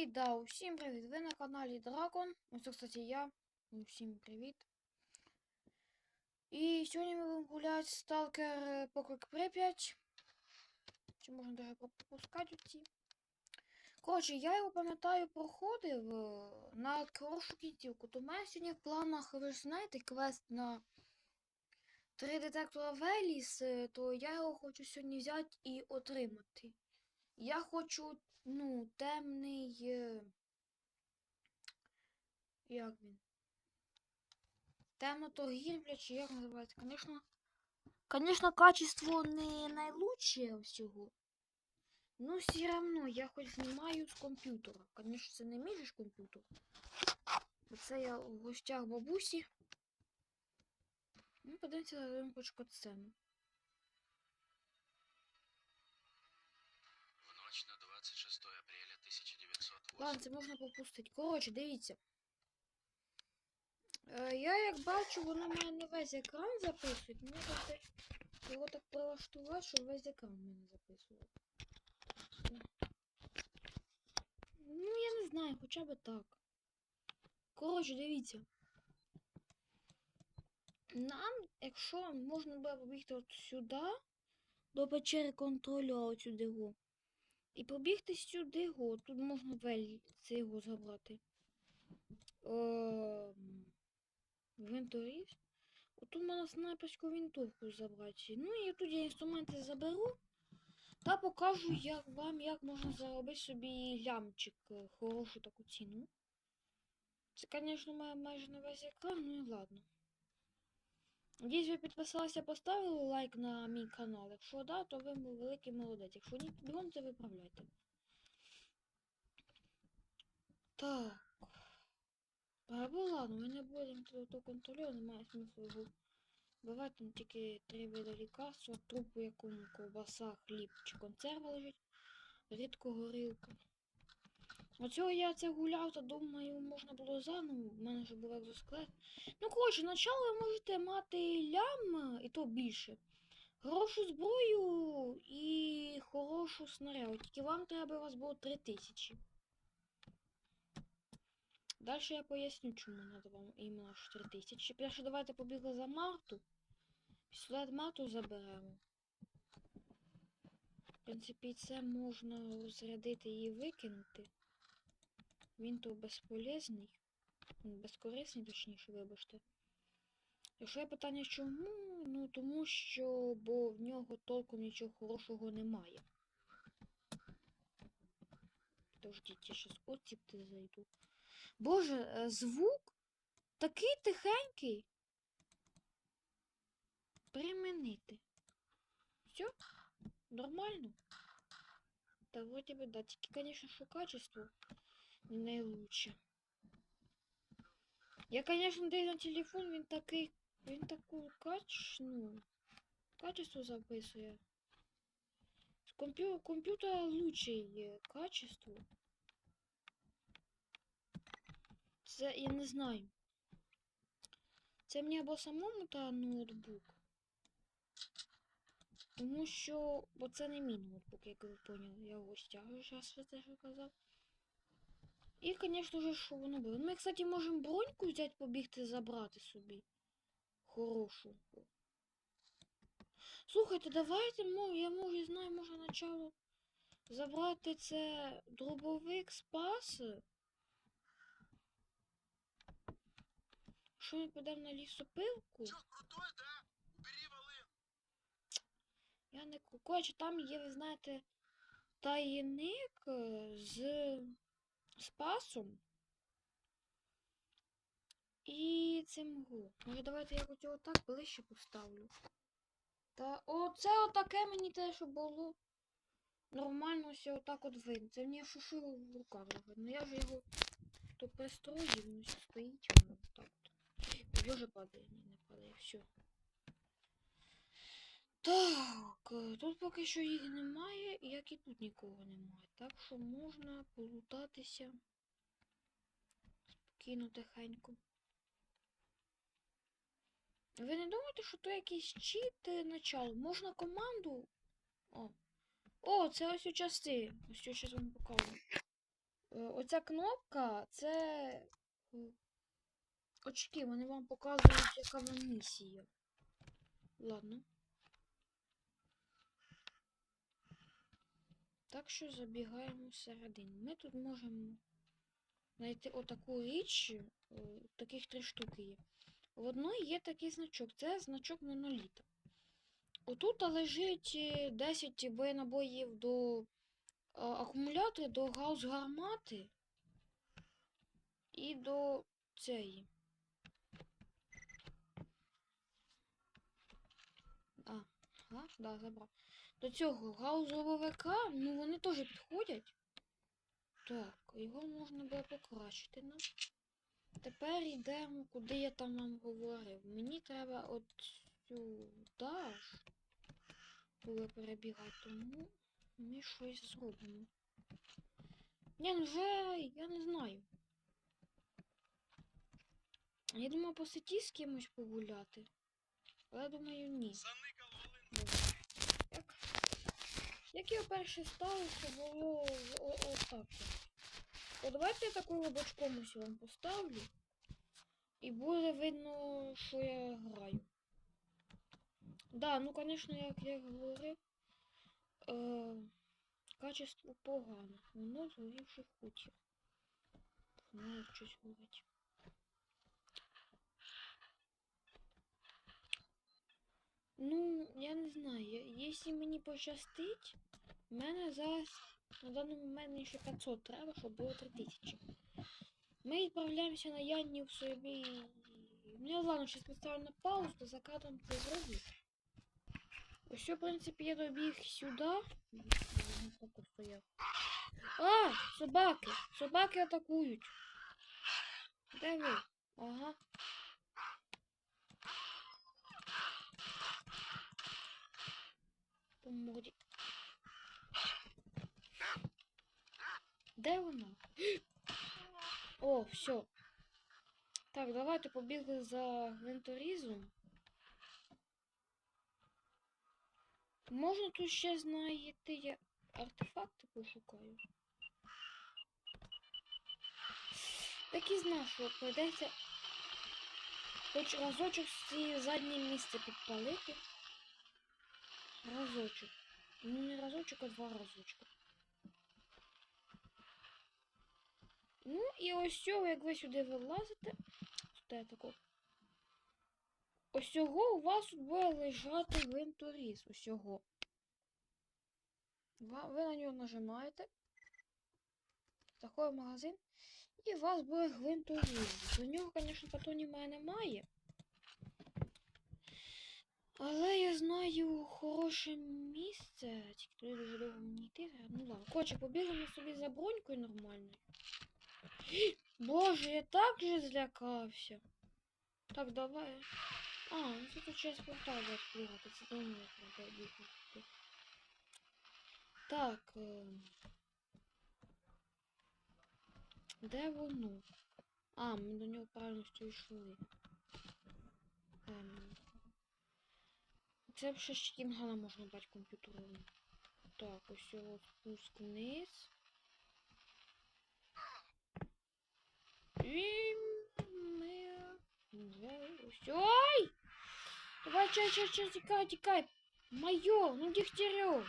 І да, усім привіт! Ви на каналі Дракон. Ось це, кстати, я. Усім привіт. І сьогодні ми будемо гуляти Сталкер Поклик Прип'ять. Чи можна даже пропускати ці. Коротше, я його пам'ятаю, проходив е, на хорошу кінцівку. То мене сьогодні в планах, ви ж знаєте, квест на три детектора Веліс, е, то я його хочу сьогодні взяти і отримати. Я хочу, ну, темний. е, Як він? Темно-торгівля, чи як називається? Конечно, конечно, качество не найлучше всього. Ну, все равно, я хоч знімаю з комп'ютера. Конечно, це не мій ж комп'ютер. Це я в гостях бабусі. Ну, подивимося на хоч сцену. Ладно, це можна пропустити. Коротше, дивіться. Е, я як бачу, воно мене не весь екран записує. Мені треба його так прилаштувати, щоб весь екран мене записував. Ну, я не знаю, хоча б так. Коротше, дивіться. Нам, якщо можна буде побігти от сюди, до печери контролю от сюди го. І побігти сюди го. Тут можна вель це його забрати. Ем, Винторів. Отут можна снайперську винтовку забрати. Ну і тут я інструменти заберу. Та покажу як вам, як можна заробити собі лямчик, е, хорошу таку ціну. Це, звісно, має майже на весь екран, ну і ладно. Надіюсь, ви підписалися, поставили лайк на мій канал. Якщо да, то ви великий молодець. Якщо ні, бігом це виправляйте. Так. Або ладно, ми не будемо тут то контролювати, немає смислу його. Там тільки три види лікарства, труп, у якому ковбаса, хліб чи консерва лежить, рідко горілка. Оцього я це гуляв, та думаю, можна було заново, в мене вже був екзосклет. Ну, коротше, начало ви можете мати лям, і то більше. Хорошу зброю і хорошу снаряду. Тільки вам треба у вас було 3000. Далі я поясню, чому треба вам іменно 4000. Перше давайте побігли за Марту. Пістолет Марту заберемо. В принципі, це можна зарядити і викинути. Він то безполезний. М, Безкорисний, точніше, вибачте. Якщо є питання чому, ну тому що, бо в нього толком нічого хорошого немає. Подождіть, я щас оціпти зайду. Боже, е, звук такий тихенький. Примінити. Все? Нормально? Та вроде бы да. Тільки, конечно, що качество не найлучше. Я, конечно, десь на телефон, він такий. Він таку кач... ну, качество записує. З комп'ю... комп'ютера лучше качество. Це я не знаю. Це мені або самому та ноутбук. Тому що бо це не мій ноутбук, як ви поняли. Я його стягую, зараз я це ж казав. І, звісно ж, що воно було. Ми, кстати, можемо броньку взяти, побігти забрати собі. Хорошу. Слухайте, давайте, мо- я може знаю, може начало забрати це дробовик спас. Що ми підемо на лісопилку? Чё, крутой, да? Волын! Я не ку- коротше, там є, ви знаєте, тайник е, з спасом. І цим го. Може давайте я його так ближче поставлю. Та оце отаке мені те, що було. Нормально все отак от видно. Це мені шушу в руках вже. Ну я ж його то пристрою, він ось стоїть так от. Боже падає, ні, не падає, все. Так, е, тут поки що їх немає, як і тут нікого немає. Так що можна полутатися спокійно тихенько. Ви не думаєте, що то якийсь чіт е, начало? Можна команду. О. О, це ось у части. Ось що зараз вам покажу. Е, оця кнопка це очки, вони вам показують, яка вам місія. Ладно. Так що забігаємо всередину. Ми тут можемо знайти отаку річ. е, Таких три штуки є. В одної є такий значок. Це значок моноліта. Отут лежить е, 10 боєнабоїв до акумулятора, до гаус гармати і до цієї. А, ага, да, забрав. До цього гаузовика, ну вони теж підходять. Так, його можна було покращити нам. Тепер йдемо, куди я там вам говорив. Мені треба от сюди було перебігати, тому ми щось зробимо. Ні, ну вже я не знаю. Я думаю по сеті з кимось погуляти. Але думаю, ні. Добре. Як, як я перше ставив, то було о- о- От давайте я таку лобочком ось вам поставлю. І буде видно, що я граю. Да, ну конечно, як я говорив, е, качество погане. Воно згорівши в куті. Щось горить. Ну, я не знаю. Якщо мені пощастить, в мене зараз на даний момент ще 500 треба, щоб було 3000. Ми відправляємося на Янні в собі. Я ладно, зараз поставлю на паузу, за кадром це зроблю. Ось, в принципі, я добіг сюди. А, собаки! Собаки атакують. Де ви? Ага. По морді. Де вона? О, все. Так, давайте побігли за гвинторізом. Можна тут ще знайти я артефакти пошукаю. Так і знав, що прийдеться хоч разочок ці заднє місце підпалити. Разочок. Ну не разочок, а два разочка. Ну і ось цього, як ви сюди вилазите, сюди тако. Ось цього у вас буде лежати гвинторіз. Ось цього. Ви на нього нажимаєте. В магазин. І у вас буде гвинторіз. До нього, звісно, патронів в немає. Але я знаю хороше місце. Тільки туди дуже довго мені йти. Ну ладно. Коротше, побігли собі за бронькою нормальною. Боже, я так же злякався. Так, давай. А, ну тут часть портала відкривати. Це до мене треба бігати. Так. Е... Де воно? А, ми до нього правильно що йшли. Ем... Це ще з Чікінгана можна брати комп'ютером. Так, ось його спуск вниз. І ми ось. Ой! Давай, чай, чай, чай, тікай, тікай. Моё, ну Дегтярев.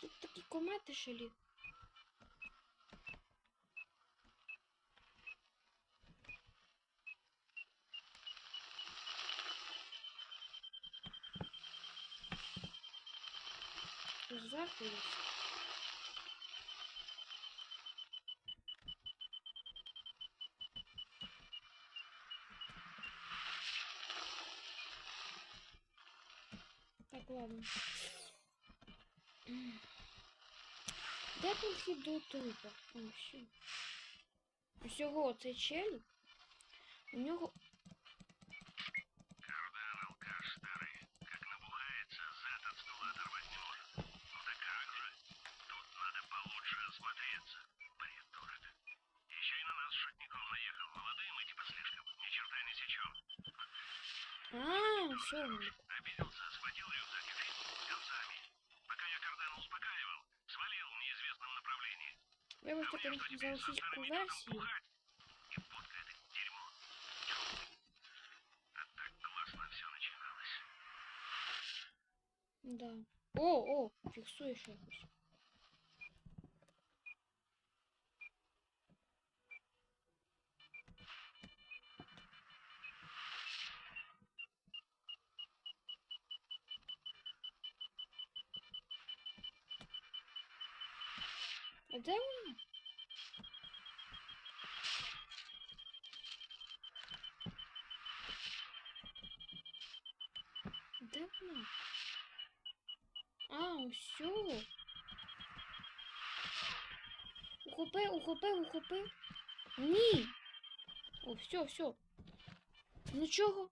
Тут такі комети шалі. Що зверху є? Так, ладно. М. Де прохід до трупа? О, все. Усього цей челік. У нього. А, все. Вибачте, конечно, за російську версію. Да. О, о, фіксуєш якось. А Де вона? Де вона? А, усьо. Ухопив, ухопив, ухопив. Ні. О, все, все. Ну чого?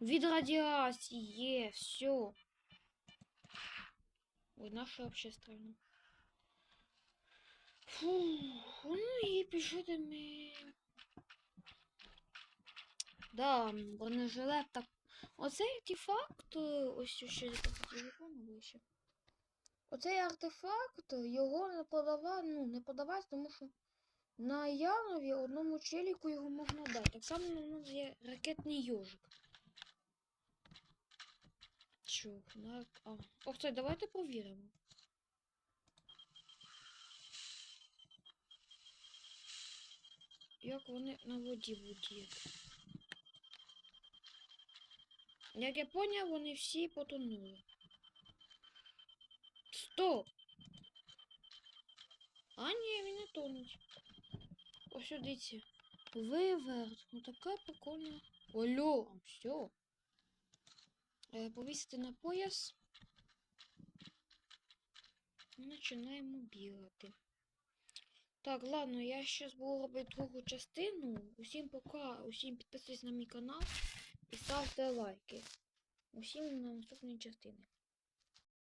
Від радіації все. Ой, наша вообще стрельну. Фух, ну і пішли ми. Да, бронежилет так. Оцей артефакт, ось ще телефону ближче. Оцей артефакт, його не подавати, ну, не подавати, тому що на Янові одному челіку його можна дати. Так само у нас є ракетний йожик. Чо, на... А. Ох, це давайте провіримо. Як вони на воді будуть. Як я поняв, вони всі потонули. Стоп! А ні, він не тонуть. Ось дивіться. Виверт. Ну така прикольна. Олю, все. Повісити на пояс. Починаємо бігати. Так, ладно, я зараз буду робити другу частину. Усім пока, усім підписуйтесь на мій канал і ставте лайки. Усім на наступні частини.